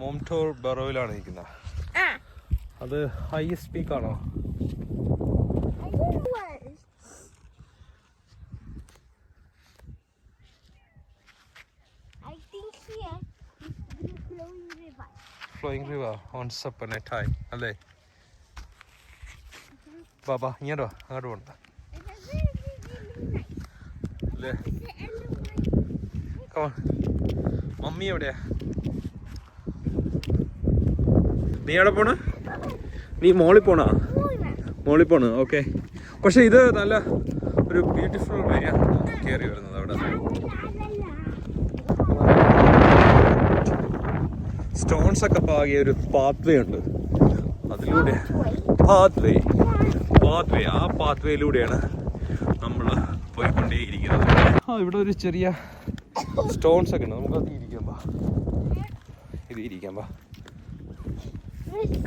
മോംടോർ ബറോയിലാണ് നിൽക്കുന്നത് അത് ഹൈസ്റ്റ് പീക്ക് ആണോ? ഫ്ലോയിങ് റിവർ ഓൺ സപ്പർ ഹൈ അല്ലേ? ബാബാ ഇങ്ങോട്ടോ അങ്ങോട്ട് പോണ്ട അല്ലേ? മമ്മി എവിടെയാ? നീ എവിടെ പോണ്? നീ മോളിൽ പോണാ. മോളിൽ പോണ് ഓക്കെ പക്ഷെ ഇത് നല്ല ഒരു ബ്യൂട്ടിഫുൾ വേ ആണ് കയറി വരുന്നത് അവിടെ. സ്റ്റോൺസ് ഒക്കെ പാകിയ ഒരു പാത്ത് വേ ഉണ്ട്. അതിലൂടെ പാത്ത് വേ പാത്ത് വേ ആ പാത്ത് വേയിലൂടെയാണ് നമ്മൾ പോയിക്കൊണ്ടേയിരിക്കുന്നത്. ആ ഇവിടെ ഒരു ചെറിയ സ്റ്റോൺസ് ഒക്കെ ഉണ്ട്. നമുക്ക് അത് ഇരിക്കാം ബാ ഇത് ഇരിക്കാം ബാ എവിടെ?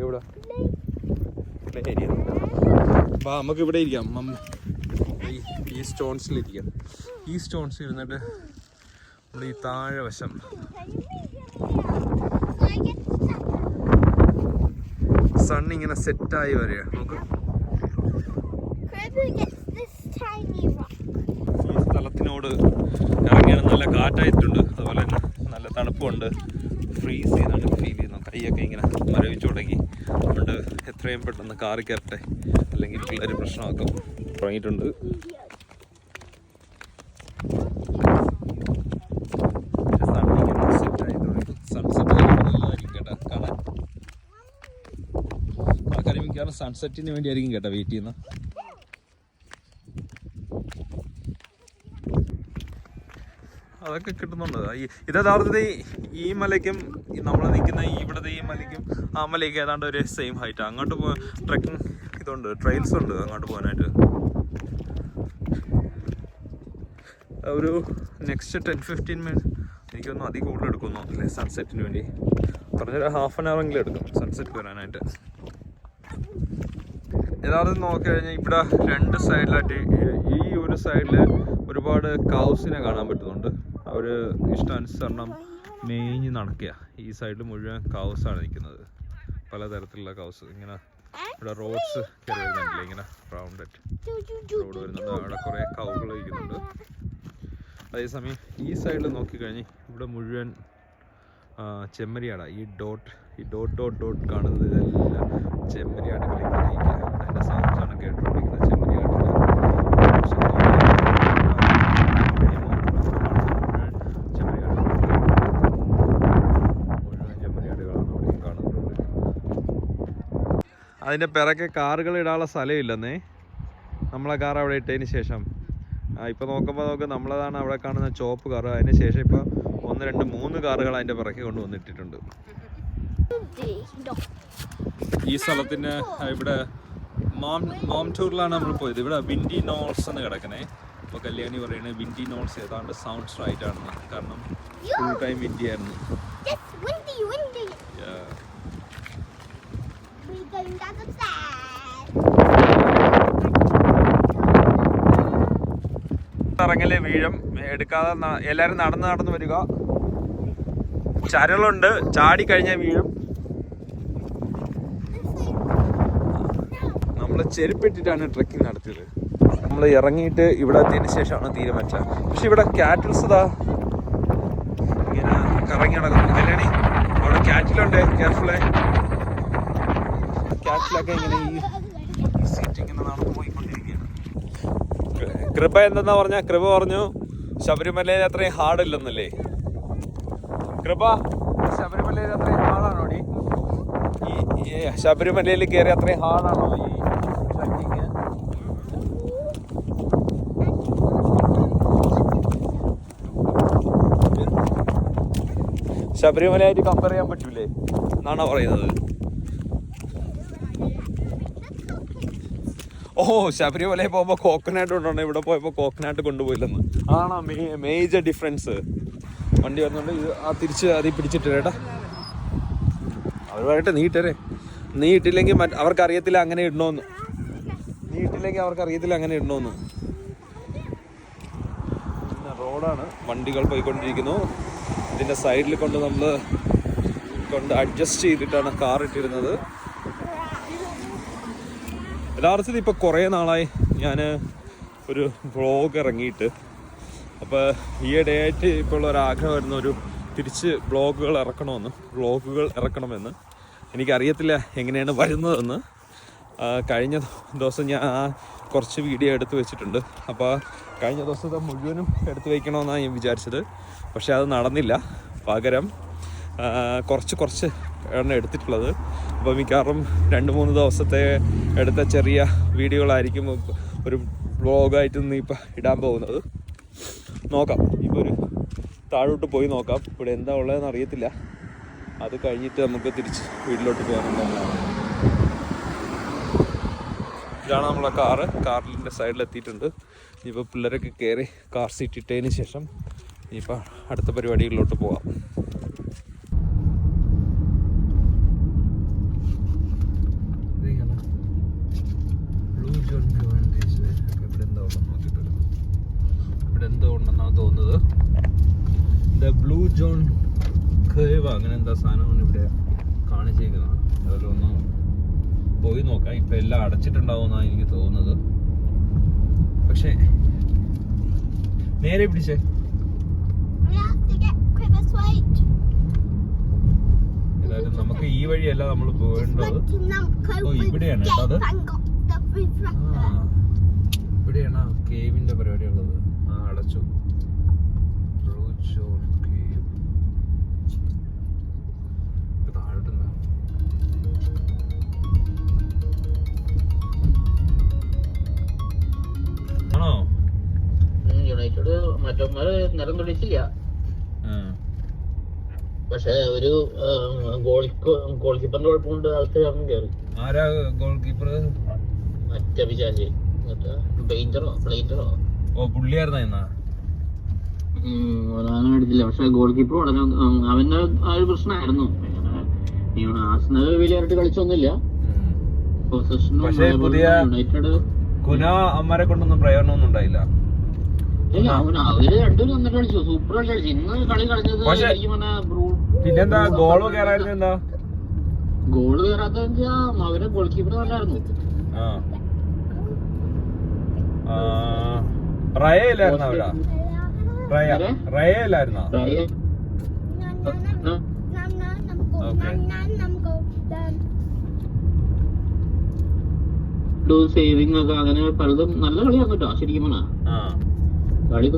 എവിടെ? ബാ നമുക്ക് ഇവിടെ ഇരിക്കാം. മമ്മ ഈ- സ്റ്റോൺസിൽ ഇരിക്കാം ഈ സ്റ്റോൺസ് ഇരുന്നിട്ട് നമ്മൾ ഈ താഴെ വശം. സൺ ഇങ്ങനെ സെറ്റായി വരിക. നമുക്ക്. ഈ സ്ഥലത്തിനോട് നല്ല കാറ്റായിട്ടുണ്ട്. അതുപോലെ തന്നെ നല്ല തണുപ്പുണ്ട്. ഫ്രീസ് ചെയ്യുന്നുണ്ട് ഫീൽ ചെയ്യുന്നു കൈയൊക്കെ ഇങ്ങനെ മരവിച്ചു തുടങ്ങി. അതുകൊണ്ട് എത്രയും പെട്ടെന്ന് കാറി കയറട്ടെ. അല്ലെങ്കിൽ പിള്ളേർ പ്രശ്നമാക്കും. തുടങ്ങിയിട്ടുണ്ട്. സൺസെറ്റിന് വേണ്ടിയായിരിക്കും കേട്ടോ വെയിറ്റ് ചെയ്യുന്നത്. അതൊക്കെ കിട്ടുന്നുണ്ട്. ഈ ഇത് യഥാർത്ഥത്തിൽ ഈ മലയ്ക്കും നമ്മൾ നിൽക്കുന്ന ഇവിടത്തെ ഈ മലയ്ക്കും ആ മലയ്ക്ക് ഏതാണ്ട് ഒരു സെയിം ഹൈറ്റ് അങ്ങോട്ട് പോ ട്രക്കിംഗ് ഇതുണ്ട് ട്രെയിൽസ് ഉണ്ട് അങ്ങോട്ട് പോകാനായിട്ട്. ഒരു നെക്സ്റ്റ് ടെൻ ഫിഫ്റ്റീൻ മിനിറ്റ് എനിക്കൊന്നും അധികം കൂടുതൽ എടുക്കുന്നു അല്ലേ സൺസെറ്റിന് വേണ്ടി. പറഞ്ഞൊരു ഹാഫ് ആൻ അവർ എങ്കിലും എടുക്കും സൺസെറ്റ് വരാനായിട്ട്. യഥാർത്ഥം നോക്കിക്കഴിഞ്ഞാൽ ഇവിടെ രണ്ട് സൈഡിലായിട്ട് ഈ ഒരു സൈഡിൽ ഒരുപാട് കൗസിനെ കാണാൻ പറ്റുന്നുണ്ട്. അവർ ഇഷ്ടാനുസരണം മേഞ്ഞ് നടക്കുക. ഈ സൈഡിൽ മുഴുവൻ കൗസാണ് നിൽക്കുന്നത്. പലതരത്തിലുള്ള കൗസ് ഇങ്ങനെ ഇവിടെ റോഡ്സ് കയറി വരുന്നുണ്ടല്ലേ ഇങ്ങനെ റൗണ്ട് റോഡ് വരുന്നുണ്ട്. അവിടെ കുറേ കൗകൾ ഇരിക്കുന്നുണ്ട് അതേസമയം ഈ സൈഡിൽ നോക്കിക്കഴിഞ്ഞ് ഇവിടെ മുഴുവൻ ചെമ്മരിയാട. ഈ ഡോട്ട് ഈ ഡോട്ട് ഡോട്ട് ഡോട്ട് കാണുന്നത് ഇതെല്ലാം ചെമ്മരിയാടുകൾ ഇങ്ങനെ ഇരിക്കുക അതിന്റെ സൗണ്ട്സ് ആണ് കേട്ടുകൊണ്ടിരിക്കുന്നത് ചെമ്മരിയാടിന്റെ അതിന്റെ പിറകെ കാറുകൾ ഇടാനുള്ള സ്ഥലമില്ലെന്നേ. നമ്മളെ കാർ അവിടെ ഇട്ടതിന് ശേഷം. ഇപ്പോൾ നോക്കുമ്പോൾ നോക്ക് നമ്മളതാണ് അവിടെ കാണുന്ന ചോപ്പ് കാർ അതിന് ശേഷം ഇപ്പോൾ ഒന്ന് രണ്ട് മൂന്ന് കാറുകൾ അതിന്റെ പിറകെ കൊണ്ടുവന്നിട്ടിട്ടുണ്ട് വന്നിട്ടിട്ടുണ്ട്. ഈ സ്ഥലത്തിന് ഇവിടെ മോം മോം ടൂറിലാണ് നമ്മൾ പോയത്. ഇവിടെ വിൻഡി നോൾസ് എന്ന് കിടക്കണേ. അപ്പോൾ കല്യാണി പറയുന്നത് വിൻഡി നോൾസ് ഏതാണ്ട് സൗണ്ട്സ് റൈറ്റ് ആണെന്ന്. കാരണം ഫുൾ ടൈം വിൻഡി ആയിരുന്നു. ഇറങ്ങൽ വീഴും. എടുക്കാതെ എല്ലാരും നടന്ന് നടന്ന് വരിക. ചരളുണ്ട്. ചാടി കഴിഞ്ഞാൽ വീഴും. നമ്മൾ ചെരുപ്പിട്ടിട്ടാണ് ട്രക്കിംഗ് നടത്തിയത്. നമ്മൾ ഇറങ്ങിയിട്ട് ഇവിടെ എത്തിയതിന് ശേഷമാണ് തീരുമാനിച്ചത്. പക്ഷെ ഇവിടെ കാറ്റിൽസ് ഇതാ. ഇങ്ങനെ കറങ്ങി നടക്കുന്നു. കല്യാണി അവിടെ കാറ്റിലുണ്ട് കെയർഫുള്ളേ കാറ്റിലൊക്കെ ഇങ്ങനെ ഈ സീറ്റ് ഇങ്ങനെ നടന്നു പോയിക്കൊണ്ടിരിക്കുകയാണ്. കൃപ എന്തെന്നാ പറഞ്ഞ കൃപ പറഞ്ഞു ശബരിമലയിൽ അത്രയും ഹാർഡ് ഇല്ലെന്നല്ലേ? കൃപ. ശബരിമലയിൽ അത്രയും ഹാർഡാണോ ഈ ശബരിമലയിൽ കയറി അത്രയും ഹാർഡാണോ ഈ ട്രക്കിങ് ശബരിമലയായിട്ട് കമ്പയർ ചെയ്യാൻ പറ്റൂലേ? എന്നാണോ പറയുന്നത്? ഓ ശബരിമലയിൽ പോകുമ്പോൾ കോക്കനാട്ട് കൊണ്ടുവന്നു ഇവിടെ പോയപ്പോൾ കോക്കനാട്ട് കൊണ്ടുപോയില്ലെന്ന്. അതാണ് മേജർ ഡിഫറൻസ് വണ്ടി വരുന്നുണ്ട് ഇത് ആ തിരിച്ച് അതി പിടിച്ചിട്ട് ചേട്ടാ അവർ പറയട്ടെ നീ ഇട്ടരേ. നീ ഇട്ടില്ലെങ്കിൽ അവർക്ക് അങ്ങനെ ഇടണോന്ന്. നീ ഇട്ടില്ലെങ്കിൽ അവർക്ക് അറിയത്തില്ല അങ്ങനെ ഇടണോന്ന്. റോഡാണ്. വണ്ടികൾ പോയിക്കൊണ്ടിരിക്കുന്നു. ഇതിന്റെ സൈഡിൽ കൊണ്ട് നമ്മൾ കൊണ്ട് അഡ്ജസ്റ്റ് ചെയ്തിട്ടാണ് കാർ ഇട്ടിരുന്നത്. യഥാർത്ഥത്തിൽ ഇപ്പോൾ കുറേ നാളായി ഞാൻ ഒരു വ്ളോഗ് ഇറങ്ങിയിട്ട്. അപ്പോൾ ഈയിടെയായിട്ട് ഇപ്പോൾ ഉള്ള ഒരു ആഗ്രഹം വരുന്ന ഒരു തിരിച്ച് വ്ളോഗുകൾ ഇറക്കണമെന്ന് വ്ളോഗുകൾ ഇറക്കണമെന്ന്. എനിക്കറിയത്തില്ല എങ്ങനെയാണ് വരുന്നതെന്ന്. കഴിഞ്ഞ ദിവസം ഞാൻ കുറച്ച് വീഡിയോ എടുത്തു വെച്ചിട്ടുണ്ട്. അപ്പോൾ കഴിഞ്ഞ ദിവസത്തെ മുഴുവനും എടുത്ത് വയ്ക്കണമെന്നാണ് ഞാൻ വിചാരിച്ചത്. പക്ഷേ അത് നടന്നില്ല. പകരം കുറച്ച് കുറച്ച് ആണ് എടുത്തിട്ടുള്ളത്. അപ്പോൾ മിക്കവാറും രണ്ട് മൂന്ന് ദിവസത്തെ എടുത്ത ചെറിയ വീഡിയോകളായിരിക്കും ഒരു വ്ളോഗായിട്ട് ഇന്ന് ഇപ്പം ഇടാൻ പോകുന്നത്. നോക്കാം. ഇപ്പോൾ ഒരു താഴോട്ട് പോയി നോക്കാം. ഇവിടെ എന്താ ഉള്ളതെന്ന് അറിയത്തില്ല. അത് കഴിഞ്ഞിട്ട് നമുക്ക് തിരിച്ച് വീട്ടിലോട്ട് പോകാനുണ്ടാവും ഇതാണ് നമ്മളെ കാറ്. കാറിന്റെ സൈഡിലെത്തിയിട്ടുണ്ട്. ഇനിയിപ്പോൾ പിള്ളേരൊക്കെ കയറി കാർ സീറ്റ് ഇട്ടതിന് ശേഷം ഇനിയിപ്പോൾ അടുത്ത പരിപാടികളിലോട്ട് പോവാം ബ്ലൂ ജോൺ ഇവിടെ എന്താ ഉള്ളത് നോക്കിയിട്ട് ഇവിടെ എന്തോ ഉണ്ടെന്നാണ് തോന്നുന്നത് ദ ബ്ലൂ ജോൺ കേവ് അങ്ങനെ എന്താ സാധനമാണ് ഇവിടെ കാണിച്ചേക്കുന്നത്? അതിലൊന്ന് പോയി നോക്കാം. ഇപ്പം എല്ലാം അടച്ചിട്ടുണ്ടാവുമെന്നാണ് എനിക്ക് തോന്നുന്നത്. പക്ഷേ നേരെ പിടിച്ചേ. ഏതായാലും നമുക്ക് ഈ വഴിയല്ല നമ്മൾ പോകേണ്ടത്. ഓ ഇവിടെയാണ് അത്? ഇവിടെയാണ് കേവിന്റെ പരിപാടി ഉള്ളത്. ആ അടച്ചു. ആണോ? യുണൈറ്റഡ് മറ്റന്മാര് നിലം തൊടിച്ചില്ല പക്ഷെ ഒരു ഗോൾ ഗോൾ കീപ്പറിന്റെ കുഴപ്പമുണ്ട്. അകത്ത് അവൻ കയറി ആരാ ഗോൾ കീപ്പർ മറ്റേ വിചാരിച്ച് മറ്റേ പെയിന്ററോ പ്ലെയിറ്ററോ ഓ. പുള്ളിയായിരുന്ന എന്നാ അങ്ങനെ എടുത്തില്ല പക്ഷെ ഗോൾ കീപ്പർ വളരെ അവന്റെ ആ ഒരു പ്രശ്നമായിരുന്നു. ആസ്നൽ വലിയായിട്ട് കളിച്ചൊന്നുമില്ല. പൊസഷനും യുണൈറ്റഡ് കുന അമ്മരെ കൊണ്ടൊന്നും പ്രയോജനമൊന്നും ഉണ്ടായില്ല പിന്നെന്താ ഗോൾ കയറായിരുന്നു എന്താ ഗോൾ കയറാത്ത അവരെ ഗോൾ കീപ്പർ നല്ലായിരുന്നു ആ ആ, റയ ഇല്ലായിരുന്നോ അവിടെ റയ ആരെ? റയ ഇല്ലായിരുന്നോ റയ- ഒരു സേവിങ് ഒക്കെ അങ്ങനെ പലതും നല്ല കളിയായിരുന്നു കേട്ടോ ശരിക്കും പറഞ്ഞാ. ആ. കളി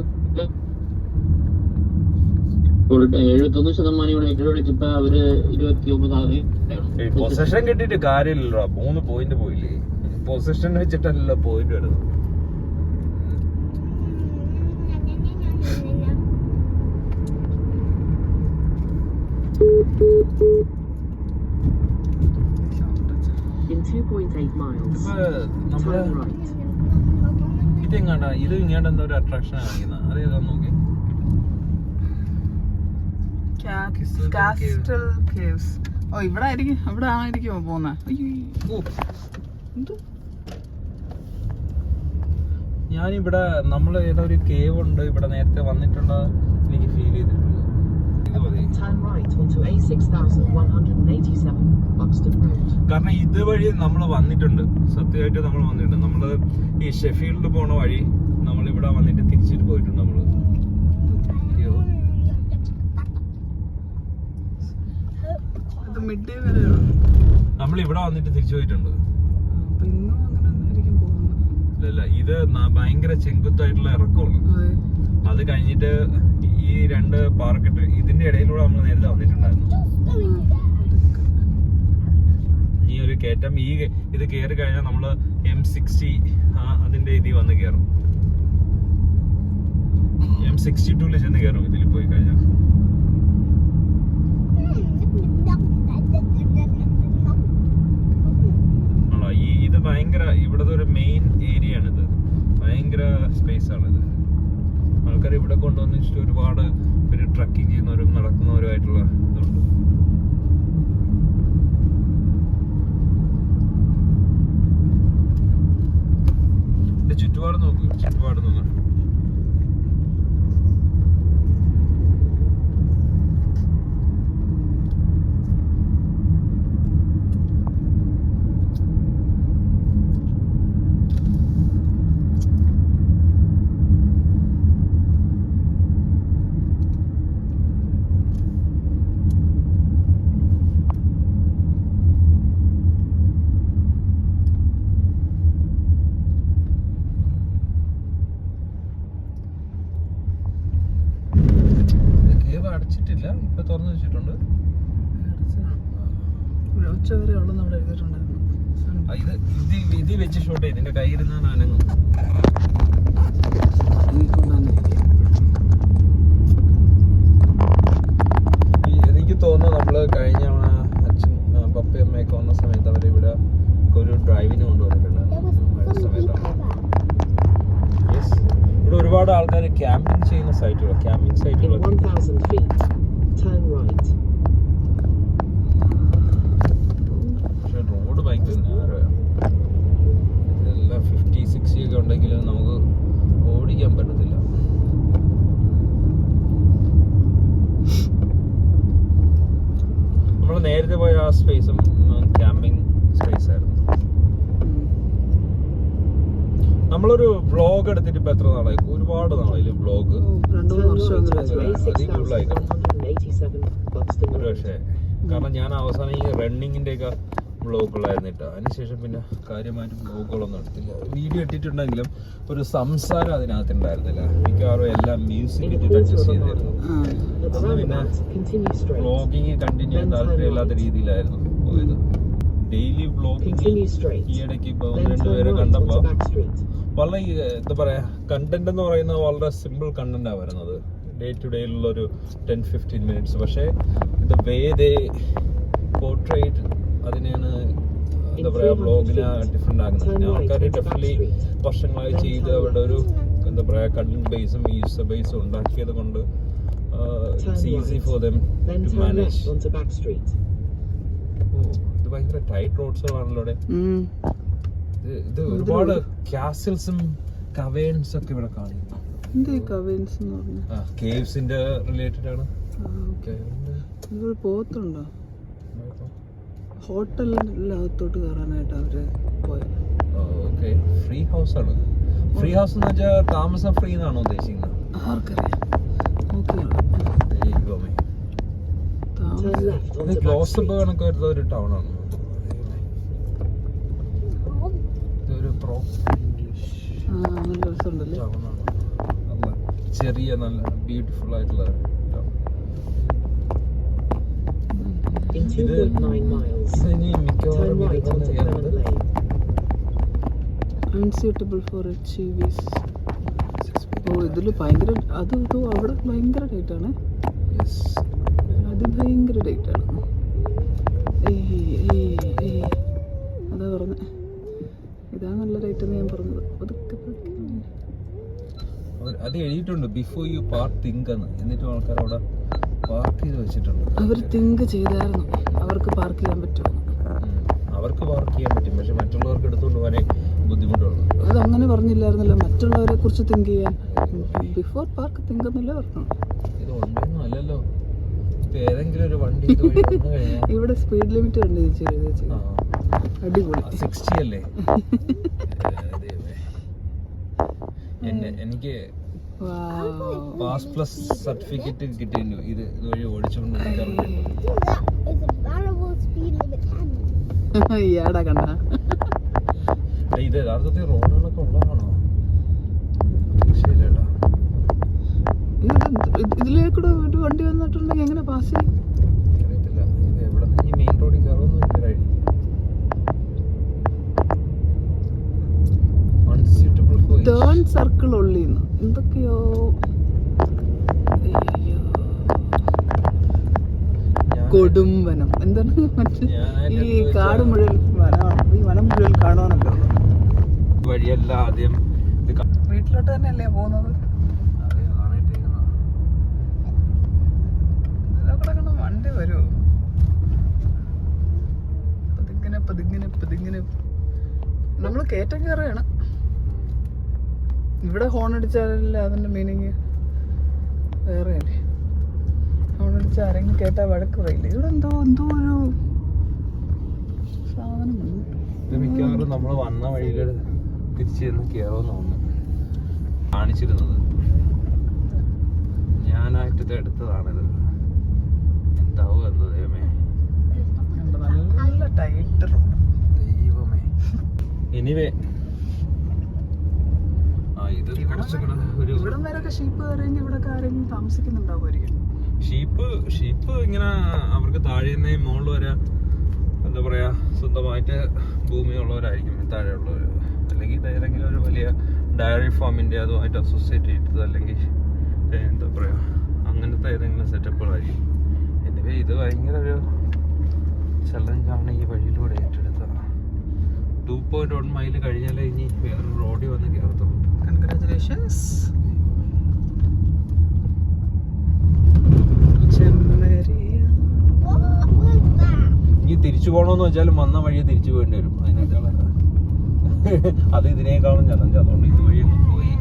എഴുപത്തൊന്ന് ശതമാനം യുണൈറ്റഡ് കളിച്ചപ്പോ അവർ ഇരുപത്തി പൊസഷൻ കിട്ടിയിട്ട് കാര്യമില്ലല്ലോ മൂന്ന് പോയിന്റ് പോയില്ലേ. പൊസഷൻ വെച്ചിട്ടല്ല പോയിന്റ് വരുന്നത്. In 2.8 miles, turn right. ഇതെങ്ങാണ്ടാ ഇത് ഇങ്ങോട്ട് എന്താ ഒരു അട്രാക്ഷൻ കാണിക്കുന്നത് ഏതാ നോക്കി? കാസ്റ്റൽ കേവ്സ് ഓ ഇവിടെ ആയിരിക്കും. ഇവിടെ ആയിരിക്കുമോ പോകുന്നത് ഓ. ഞാനിവിടെ നമ്മൾ ഏതോ ഒരു കേവ് ഉണ്ട്. ഇവിടെ നേരത്തെ വന്നിട്ടുണ്ട് എനിക്ക് ഫീൽ ചെയ്തിട്ടുണ്ട് Turn right onto A6187 Buxton Road. കാരണം ഇതുവഴി നമ്മൾ വന്നിട്ടുണ്ട്. സത്യമായിട്ട് നമ്മൾ വന്നിട്ടുണ്ട്. നമ്മൾ ഈ ഷെഫീൽഡ് പോണ വഴി നമ്മൾ ഇവിടെ വന്നിട്ട് തിരിച്ചിട്ട് പോയിട്ടുണ്ട് നമ്മൾ നമ്മൾ ഇവിടെ വന്നിട്ട് തിരിച്ചു പോയിട്ടുണ്ട്. ഇല്ല ഇത് ഭയങ്കര ചെങ്കുത്തായിട്ടുള്ള ഇറക്കമാണ്. അത് കഴിഞ്ഞിട്ട് ഈ രണ്ട് പാർക്കിട്ട് ഇതിന്റെ ഇടയിലൂടെ നമ്മൾ നേരത്തെ വന്നിട്ടുണ്ടായിരുന്നു. ഈ ഒരു കയറ്റം. ഈ ഇത് കയറി കഴിഞ്ഞാൽ നമ്മൾ എം സിക്സ്റ്റി അതിന്റെ ഇതിൽ വന്ന് കയറും എം സിക്സ്റ്റി ടൂൽ ചെന്ന് കയറും ഇതിൽ പോയി കഴിഞ്ഞാൽ. ഈ ഇത് ഭയങ്കര ഇവിടുത്തെ ഒരു മെയിൻ ഏരിയ ആണിത്. ഭയങ്കര സ്പേസ് ആണിത്. ഇവിടെ കൊണ്ടുവന്നിട്ട് ഒരുപാട് ഒരു ട്രക്കിംഗ് ചെയ്യുന്നവരും നടക്കുന്നവരുമായിട്ടുള്ള ഇതുണ്ട് ഇതിന്റെ ചുറ്റുപാട് നോക്ക് ചുറ്റുപാട് നോക്ക് അടച്ചിട്ടില്ല ഇപ്പൊ തുറന്നു വെച്ചിട്ടുണ്ട് ഒരു ഉച്ച വരെ ഉള്ളെന്ന് അവിടെ എഴുതിയിട്ടുണ്ടായിരുന്നു ആ, ഇത് ഇത് ഇത് വെച്ച് ഷൂട്ട് ചെയ്ത് ഇതിന്റെ കയ്യിരുന്ന അനങ്ങും ഈ കൊണ്ടുവന്നെ ഈ എനിക്ക് തോന്നുന്നു നമ്മൾ കഴിഞ്ഞ തവണ അച്ഛൻ ആ, പപ്പയും അമ്മയൊക്കെ വന്ന സമയത്ത് അവരെ ഇവിടെ ഒരു ഡ്രൈവിന് കൊണ്ടുവന്നിട്ടുണ്ടായിരുന്നു മഴ സമയത്താണ് Yes. ഇവിടെ ഒരുപാട് ആൾക്കാർ ക്യാമ്പിംഗ് ചെയ്യുന്ന സൈറ്റുകൾ ക്യാമ്പിംഗ് In സൈറ്റുകളൊക്കെ 1000 feet, turn right. പക്ഷെ റോഡ് ഭയങ്കര നേരമാണ് ഇതെല്ലാം ഫിഫ്റ്റി സിക്സ്റ്റി ഒക്കെ ഉണ്ടെങ്കിൽ നമുക്ക് ഓടിക്കാൻ പറ്റത്തില്ല നമ്മൾ നേരത്തെ പോയ ആ സ്പേസും ക്യാമ്പിംഗ് സ്പേസ് ആയിരുന്നു നമ്മളൊരു വ്ളോഗ് എടുത്തിട്ട് ഇപ്പൊ എത്ര നാളായി ഒരുപാട് നാളായില്ലേ വ്ളോഗ് രണ്ടു Turn മൂന്ന് വർഷം right അങ്ങനെ onto അധികം കൂടുതലായിരിക്കും. A6187 Buxton ഒരു Road. പക്ഷേ കാരണം ഞാൻ അവസാനം ഈ റണ്ണിങ്ങിന്റെ ഒക്കെ ബ്ലോഗുകളായിരുന്നു കേട്ടോ. അതിനുശേഷം പിന്നെ കാര്യമായിട്ട് ബ്ലോഗുകളൊന്നും എടുത്തില്ല. വീഡിയോ ഇട്ടിട്ടുണ്ടെങ്കിലും ഒരു സംസാരം അതിനകത്ത് ഉണ്ടായിരുന്നില്ല മിക്കവാറും എല്ലാം മ്യൂസിക് ഇട്ടിട്ട് അഡ്ജസ്റ്റ് ചെയ്തിരുന്നു. അത് പിന്നെ. വ്ളോഗിങ് കണ്ടിന്യൂ ചെയ്യാൻ താല്പര്യമില്ലാത്ത രീതിയിലായിരുന്നു പോയത്. Daily blogging. ഈ ഇടയ്ക്ക് ഇപ്പൊ Then ഒന്ന് രണ്ട് turn കണ്ടപ്പോ onto Back Street. വളരെ എന്താ പറയുക കണ്ടന്റ് എന്ന് പറയുന്നത് വളരെ സിമ്പിൾ കണ്ടന്റാണ് വരുന്നത്. ഡേ ടു ഡേ ഉള്ള ഒരു ടെൻ ഫിഫ്റ്റീൻ മിനിറ്റ്സ് പക്ഷേ ദ വേ ദേ പോർട്രേറ്റ് അതിനെയാണ് എന്താ പറയുക ബ്ലോഗിന് ഡിഫറെന്റ് ആക്കുന്നത്. പിന്നെ ആൾക്കാർ ഡെഫിനറ്റ്ലി വർഷങ്ങളായി ചെയ്ത് അവിടെ ഒരു എന്താ പറയുക കണ്ടന്റ് ബേസും യൂസർ ബേസും ഉണ്ടാക്കിയത് കൊണ്ട് it's easy for them to manage. ഇത് ഭയങ്കര ടൈറ്റ് റോഡ്സുകളാണല്ലോ ഇവിടെ. ഇത് ഇത് ഒരുപാട് കാസിൽസും കവേൺസ് ഒക്കെ ഇവിടെ കാണിക്കുന്നു ഈ കവേൻസ് എന്ന് പറഞ്ഞു. കേവ്സിന്റെ റിലേറ്റഡ് ആണ്. ഇവിടെ പോത്തുണ്ടോ ഹോട്ടലിനകത്തോട്ട് കയറാനായിട്ട് അവർ പോയത്. ഓക്കെ ഫ്രീ ഹൗസ് ആണ്. ഫ്രീ ഹൗസ് എന്ന് വെച്ചാൽ താമസം ഫ്രീ എന്നാണോ ഉദ്ദേശിക്കുന്നത്? ആർക്കറിയാം. ഇത് ക്ലോസപ്പ്. കണക്ക് വരുന്ന ഒരു ടൗൺ ആണ്. ഇതൊരു പ്രോപ്പർ ഇംഗ്ലീഷ് ടൗൺ ആണ്. ചെറിയ നല്ല ബ്യൂട്ടിഫുൾ ആയിട്ടുള്ള ടൗൺ In 2.9 miles, ഇനി മിക്കവാറും ഇത്. അൺസ്യൂട്ടബിൾ ഫോർ എച്ച് ഓ ഇതിൽ ഭയങ്കര അത് ഇതോ അവിടെ ഭയങ്കര ഡേറ്റ് ആണ്. അത് ഭയങ്കര ഡേറ്റ് ആണ് ഏയ് ഏയ് ഏയ് അതാ പറഞ്ഞ ഇതാ നല്ല റേറ്റ് എന്ന് ഞാൻ പറഞ്ഞത് അതൊക്കെ അവർ- അത് എഴുതിയിട്ടുണ്ട് ബിഫോർ യു പാർക്ക് തിങ്ക് എന്ന്. എന്നിട്ടും ആൾക്കാർ അവിടെ പാർക്ക് ചെയ്ത് വെച്ചിട്ടുണ്ട്. അവർ തിങ്ക് ചെയ്തായിരുന്നു അവർക്ക് പാർക്ക് ചെയ്യാൻ പറ്റുമോ അവർക്ക് പാർക്ക് ചെയ്യാൻ പറ്റും പക്ഷെ മറ്റുള്ളവർക്ക് എടുത്തുകൊണ്ട് വരെ ബുദ്ധിമുട്ടുള്ളൂ. അത് അങ്ങനെ പറഞ്ഞില്ലായിരുന്നല്ലോ മറ്റുള്ളവരെ കുറിച്ച് തിങ്ക് ചെയ്യാൻ. ബിഫോർ പാർക്ക് തിങ്ക് എന്നല്ലേ പറഞ്ഞു ഇത് ഒന്നും അല്ലല്ലോ. ഏതെങ്കിലും ഒരു വണ്ടി ഇവിടെ സ്പീഡ് ലിമിറ്റ് ഉണ്ട് ചേച്ചി അടിപൊളി. സിക്സ്റ്റി അല്ലേ? എനിക്ക്. പാസ് പ്ലസ് സർട്ടിഫിക്കറ്റ് കിട്ടിയിരുന്നു ഇത് ഇതുവഴി ഓടിച്ചുകൊണ്ട് ഇയാടാ കണ്ട. ഇത് യഥാർത്ഥത്തിൽ റോഡുകളൊക്കെ ഉള്ളതാണോ? ശരിയല്ല ഇതിലേക്കൂടെ വണ്ടി വന്നിട്ടുണ്ടെങ്കിൽ എങ്ങനെ പാസ് ചെയ്യും അറിയത്തില്ല ഇത് എവിടെ നിന്ന് ഈ മെയിൻ റോഡിൽ കയറുമെന്ന് എനിക്ക് idea unsuitable for turn circle ഉള്ളിന്ന്. എന്തൊക്കെയോ. അയ്യോ. കൊടുംവനം എന്താണ്? മറ്റേ ഈ കാട് മുഴുവൻ വനമാണ് ഈ വനം മുഴുവൻ കാണുവാനല്ലോ വഴിയല്ല ആദ്യം. വീട്ടിലോട്ട് തന്നെയല്ലേ പോകുന്നത്? വണ്ടി വരുമോ പതിങ്ങനെ പതിങ്ങനെ പതിങ്ങനെ. നമ്മൾ കയറ്റം കയറുകയാണ്. ഇവിടെ ഹോൺ അടിച്ചാലല്ലേ അതിന്റെ മീനിങ് വേറെയല്ലേ? ഹോൺ അടിച്ച ആരെങ്കിലും കേട്ടാ വഴക്ക് പറയില്ല? ഇവിടെ എന്തോ എന്തോ ഒരു സാധനമുണ്ട് മിക്കവാറും നമ്മൾ വന്ന വഴിയിൽ തിരിച്ചു ചെന്ന് തോന്നുന്നു. കാണിച്ചിരുന്നത്. ഞാനായിട്ട് എടുത്തതാണിത്. എന്താവും എന്തോ ദൈവമേ. നല്ല ടൈറ്റ് റോഡ് ദൈവമേ. എനിവേ ആ ഇത് കുറച്ചുകൂടെ ഒരു ഇവിടം വരെയൊക്കെ ഷീപ്പ് കയറിയെങ്കിൽ ഇവിടെ ആരെങ്കിലും താമസിക്കുന്നുണ്ടാവുമായിരിക്കും. ഷീപ്പ് ഷീപ്പ് ഇങ്ങനെ അവർക്ക് താഴെ നിന്ന് മുകളിൽ വരെ എന്താ പറയാ സ്വന്തമായിട്ട് ഭൂമിയുള്ളവരായിരിക്കും താഴെയുള്ളവർ അല്ലെങ്കിൽ ഏതെങ്കിലും ഒരു വലിയ ഡയറി ഫാമിന്റെ അതുമായിട്ട് അസോസിയേറ്റ് ചെയ്തത് അല്ലെങ്കിൽ എന്താ പറയാ അങ്ങനത്തെ ഏതെങ്കിലും സെറ്റപ്പുകളായിരിക്കും. എനിവേ ഇത് ഭയങ്കര ഒരു ചലഞ്ചാണ് ഈ വഴിയിലൂടെ ഏറ്റെടുത്തത് ടു പോയിന്റ് വൺ മൈൽ കഴിഞ്ഞാലേ ഇനി വേറൊരു റോഡിൽ വന്ന് കയറത്തുള്ളൂ that? ഇനി തിരിച്ചു പോകണമെന്ന് വെച്ചാലും വന്ന വഴിയെ തിരിച്ചു പോകേണ്ടി വരും. അതിനേക്കാളും അത് ഇതിനേക്കാളും ചലഞ്ച് അതുകൊണ്ട് ഇതുവഴി അങ്ങ് പോയി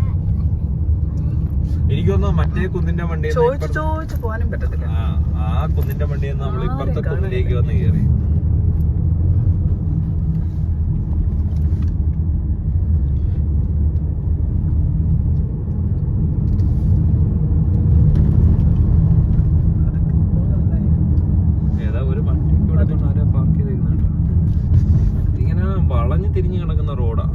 എനിക്ക് തോന്നുന്നു മറ്റേ കുന്നിന്റെ വണ്ടി ചോദിച്ച് ചോദിച്ച് പോകാനും പറ്റത്തില്ല. ആ കുന്നിന്റെ വണ്ടിയിൽ നമ്മൾ ഇപ്പുറത്തെ കുന്നിലേക്ക് വന്ന് കയറി അതൊക്കെ ഇപ്പോൾ നന്നായി. ഏതാ ഒരു വണ്ടി ഇവിടെ കൊണ്ട് ആരാ പാർക്ക് ചെയ്തിരുന്നുണ്ടോ ഇതിങ്ങനെ വളഞ്ഞു തിരിഞ്ഞു കിടക്കുന്ന റോഡാ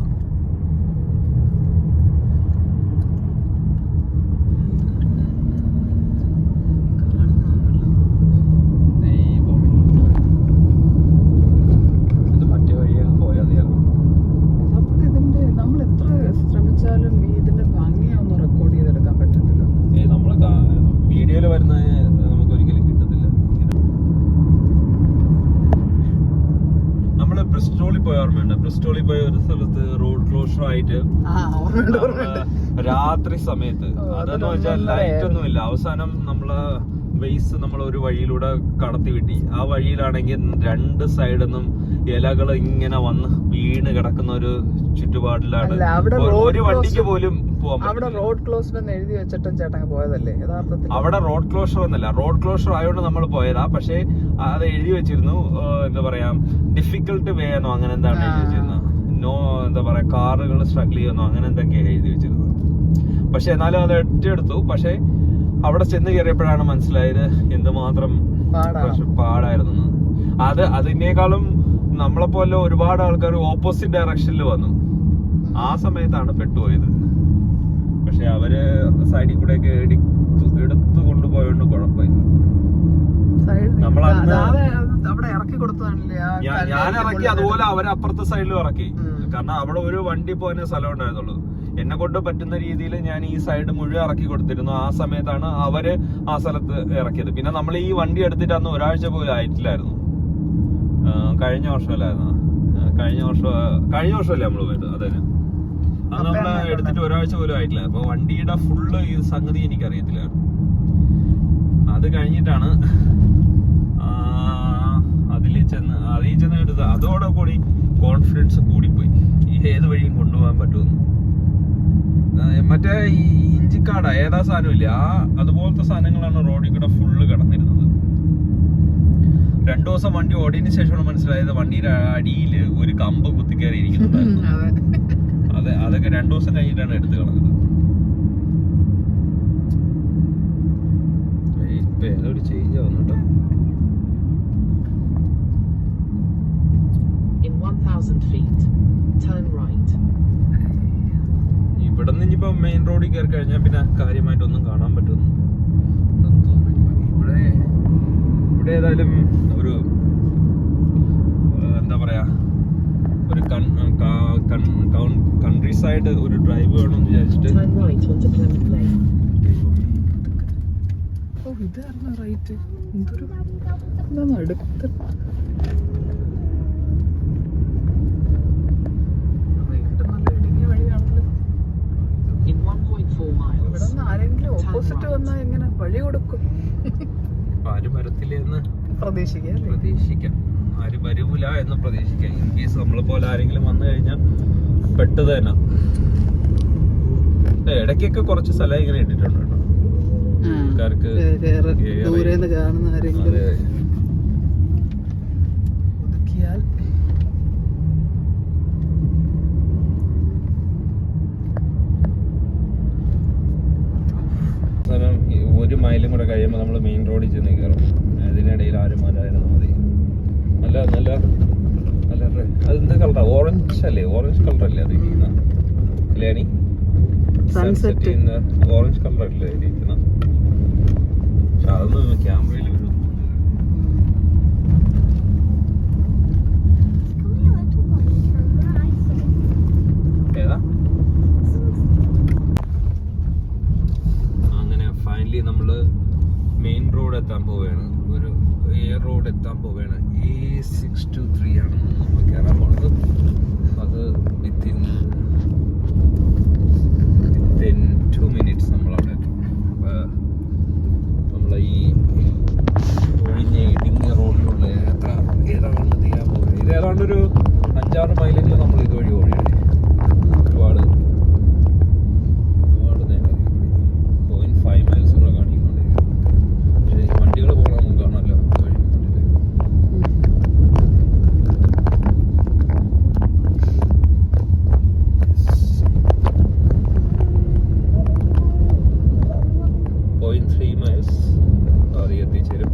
ദൈവമേ. ഇത് മറ്റേ വഴി അങ്ങ് പോയാൽ മതിയായിരുന്നു അപ്പോൾ ഇതിന്റെ നമ്മൾ എത്ര ശ്രമിച്ചാലും ഈ ഇതിന്റെ ഭംഗി ഒന്ന് റെക്കോർഡ് ചെയ്തെടുക്കാൻ പറ്റത്തില്ല ഏ നമ്മൾ വീഡിയോയിൽ വരുന്ന നമുക്ക് ഒരിക്കലും കിട്ടത്തില്ല നമ്മൾ ബ്രിസ്റ്റോളിൽ പോയ ഓർമ്മയുണ്ട് ബ്രിസ്റ്റോളിൽ പോയ ഒരു സ്ഥലത്ത് റോഡ് ക്ലോഷർ ആയിട്ട് ആ ഓർമ്മയുണ്ട് ഓർമ്മയുണ്ട് നമ്മൾ രാത്രി സമയത്ത് ഓ, അതെന്ന് അതിലൊന്നും വെച്ചാൽ ലൈറ്റ്. ഒന്നുമില്ല. അവസാനം നമ്മൾ വെയ്സ് നമ്മൾ ഒരു വഴിയിലൂടെ കടത്തി വിട്ടി. ആ വഴിയിലാണെങ്കിൽ രണ്ട് സൈഡിൽ നിന്നും ഇലകൾ ഇങ്ങനെ വന്ന് വീണ് കിടക്കുന്ന ഒരു ചുറ്റുപാടിലാണ്. അവിടെ ഒരു- വണ്ടിക്ക് പോലും അവിടെ റോഡ് ക്ലോസ്ഡ് എന്ന് എഴുതി വെച്ചിട്ടും ചേട്ടൻ പോയതല്ലേ? യഥാർത്ഥത്തിൽ. അവിടെ റോഡ് ക്ലോഷർ എന്നല്ല. റോഡ് ക്ലോഷർ ആയതുകൊണ്ട് നമ്മൾ പോയതാ. പക്ഷേ അത് എഴുതി വെച്ചിരുന്നു. എന്താ പറയാ ഡിഫിക്കൽട്ട് വേ എന്നോ അങ്ങനെ എന്താണ് എഴുതി വെച്ചിരുന്നത്? നോ എന്താ പറയാ കാറുകൾ സ്ട്രഗിൾ ചെയ്യുന്നോ അങ്ങനെ എന്തൊക്കെയാണ് എഴുതി വെച്ചിരുന്നത്? പക്ഷെ എന്നാലും അത് ഒറ്റയെടുത്തു പക്ഷെ അവിടെ ചെന്ന് കയറിയപ്പോഴാണ് മനസ്സിലായത് എന്തുമാത്രം പാടായിരുന്നു അത് അതിനേക്കാളും നമ്മളെ പോലെ ഒരുപാട് ആൾക്കാർ ഓപ്പോസിറ്റ് ഡയറക്ഷനിൽ വന്നു. ആ സമയത്താണ് പെട്ടുപോയത് പക്ഷെ അവർ സൈഡിൽ കൂടെ എടുത്തു എടുത്തു കൊണ്ടുപോയോണ്ട് കുഴപ്പമില്ല. നമ്മൾ അവിടെ ഇറക്കി കൊടുത്തതാണല്ലേ ഞാൻ ഇറക്കി അതുപോലെ അവരെ അപ്പുറത്തെ സൈഡിലും ഇറക്കി. കാരണം അവിടെ ഒരു വണ്ടി പോകാൻ സ്ഥലം ഉണ്ടായിരുന്നുള്ളൂ. എന്നെ കൊണ്ട് പറ്റുന്ന രീതിയിൽ ഞാൻ ഈ സൈഡ് മുഴുവൻ ഇറക്കി കൊടുത്തിരുന്നു. ആ സമയത്താണ് അവർ ആ സ്ഥലത്ത് ഇറക്കിയത്. പിന്നെ നമ്മൾ ഈ വണ്ടി എടുത്തിട്ട് അന്ന് ഒരാഴ്ച പോലും ആയിട്ടില്ലായിരുന്നു. കഴിഞ്ഞ വർഷമല്ലായിരുന്നു? കഴിഞ്ഞ വർഷം കഴിഞ്ഞ വർഷമല്ലേ നമ്മൾ പോയത്? അതെ. അന്ന് നമ്മൾ എടുത്തിട്ട് ഒരാഴ്ച പോലും ആയിട്ടില്ല. അപ്പൊ വണ്ടിയുടെ ഫുള്ള് ഈ സംഗതി എനിക്ക് അറിയത്തില്ല അത് കഴിഞ്ഞിട്ടാണ് അതിൽ ചെന്ന് അതിൽ ചെന്ന് എടുത്ത് അതോടെ കൂടി കോൺഫിഡൻസ് കൂടിപ്പോയി. ഈ ഏത് വഴിയും കൊണ്ടുപോകാൻ പറ്റുമെന്ന്. മറ്റേ ഈ ഇഞ്ചിക്കാട ഏതാ സാധനമില്ല ആ അതുപോലത്തെ സാധനങ്ങളാണ് റോഡിൽ കൂടെ ഫുള്ള് കിടന്നിരുന്നത്. രണ്ടു ദിവസം വണ്ടി ഓടിയതിനു ശേഷമാണ് മനസ്സിലായത് വണ്ടിയുടെ അടിയിൽ ഒരു കമ്പ് കുത്തിക്കേറി ഇരിക്കുന്നുണ്ടായിരുന്നു അതെ. അതെ അതൊക്കെ രണ്ടു ദിവസം കഴിഞ്ഞിട്ടാണ് എടുത്തു കളഞ്ഞത്. ഇപ്പൊ ഏതോ ഒരു ചേഞ്ച് ആവുന്നു കേട്ടോ. 1000 feet, turn right. ഇവിടെ നിന്ന് ഇനിയിപ്പോ മെയിൻ റോഡിൽ കയറി കഴിഞ്ഞാൽ പിന്നെ കാര്യമായിട്ടൊന്നും കാണാൻ പറ്റുന്നു. ഇവിടെ ഇവിടെ ഏതായാലും ഒരു എന്താ പറയാ ഒരു കൺട്രി സൈഡ് ഒരു ഡ്രൈവ് വേണമെന്ന് വിചാരിച്ചിട്ട്. ഓ ഇതായിരുന്നു റൈറ്റ് എന്തൊരു അടുത്ത് വീണ്ടും നല്ല ഇടുങ്ങിയ വഴിയാണല്ലോ In 1.4 miles, ഇവിടെ നിന്ന് ആരെങ്കിലും ഓപ്പോസിറ്റ് വന്നാൽ എങ്ങനെ വഴി കൊടുക്കും അപ്പൊ ആരും വരത്തില്ലെന്ന് പ്രതീക്ഷിക്കുക അല്ലേ? പ്രതീക്ഷിക്കാം. ആരും വരൂല എന്ന് പ്രതീക്ഷിക്കാം. ഇൻ കേസ് നമ്മളെ പോലെ ആരെങ്കിലും വന്നു കഴിഞ്ഞാൽ പെട്ടത് തന്നെ. ഇടയ്ക്കൊക്കെ കുറച്ച് സ്ഥലം ഇങ്ങനെ ഇട്ടിട്ടുണ്ട് കേട്ടോ. ആൾക്കാർക്ക് ദൂരെ കാണുന്ന ആരെങ്കിലും അതെ ഒതുക്കിയാൽ അവസാനം ഈ ഒരു മൈലും കൂടെ കഴിയുമ്പോൾ നമ്മൾ മെയിൻ റോഡിൽ ചെന്ന് കയറും അതിനിടയിൽ ആരും വരായിരുന്നു മതി നല്ല നല്ല അതെന്ത് കളറാ ഓറഞ്ച് അല്ലേ? ഓറഞ്ച് കളർ അല്ലേ അത് ഇരിക്കുന്ന? അല്ലേ അനി ഓറഞ്ച് കളർ അല്ലേ ഇരിക്കുന്ന? അതൊന്നും ക്യാമറയിൽ വരും അങ്ങനെ ഫൈനലി നമ്മൾ മെയിൻ റോഡ് എത്താൻ പോവുകയാണ് ഒരു എയർ റോഡ് എത്താൻ പോവുകയാണ് സിക്സ് ടു ത്രീ ആണ് നമ്മൾ കയറാൻ പോണത് അത് വിത്തിൻ വിത്തിൻ ടു മിനിറ്റ്സ് നമ്മൾ അവിടെ എത്തും. അപ്പോൾ നമ്മളെ ഈ ഒഴിഞ്ഞ ഇടുങ്ങിയ റോഡിലുള്ള എത്ര ഏതാണ്ട് തീരാൻ പോകുന്നത് ഇത് ഏതാണ്ട് ഒരു അഞ്ചാറ് മൈലെങ്കിലും നമ്മൾ ഇതുവഴി ഓടിയാണ് ഒരുപാട് ഒരുപാട് നേരം പോയിന്റ് ഫൈവ് മൈൽസ് കൂടെ കാണിക്കുന്നുണ്ട് പക്ഷേ ഈ വണ്ടികൾ പോകണം നമുക്ക് കാണാമല്ലോ ഇതുവഴി കണ്ടിട്ട് പോയിന്റ് ത്രീ മൈൽസ് ആദ്യം എത്തിച്ചേരും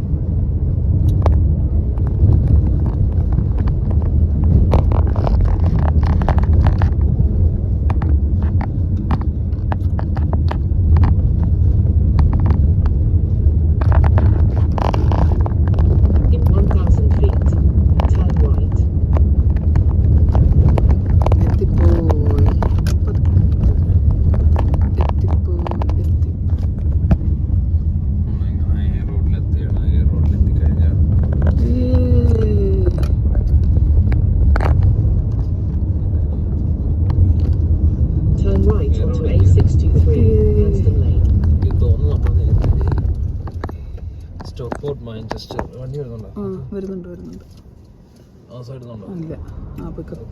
In 1,000 feet, turn right. എത്തിപ്പോയി എത്തിപ്പോയി എത്തി നമ്മളിങ്ങനെ എയർ റോഡിലെത്തിയാണ് എയർ റോഡിലെത്തിക്കഴിഞ്ഞാൽ ഏയ്. Turn right onto A623, Hanston Lane. എനിക്ക് തോന്നുന്നു നമ്മൾ നേരത്തെ സ്റ്റോക്കോട്ട് മാഞ്ചസ്റ്റർ വണ്ടി വരുന്നുണ്ടോ വരുന്നുണ്ട് ഇല്ല ആ പിക്കപ്പ്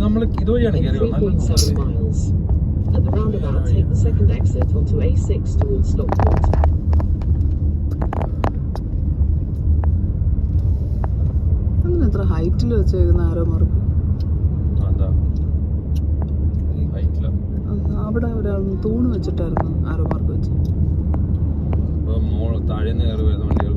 നമ്മൾ ഇതുവഴിയാണ് In കയറി വന്നത് 3.7 miles. At the roundabout, take the second exit onto A6 towards Stockport. എത്ര ഹൈറ്റിൽ വെച്ചേക്കുന്ന ആരോ മാർക്ക് അതാ ഈ ഹൈറ്റിൽ അവിടെ ഒരാൾ തൂണ് വെച്ചിട്ടായിരുന്നു ആരോ മാർക്ക് വെച്ച് ഇപ്പൊ കയറി വരുന്ന കയറി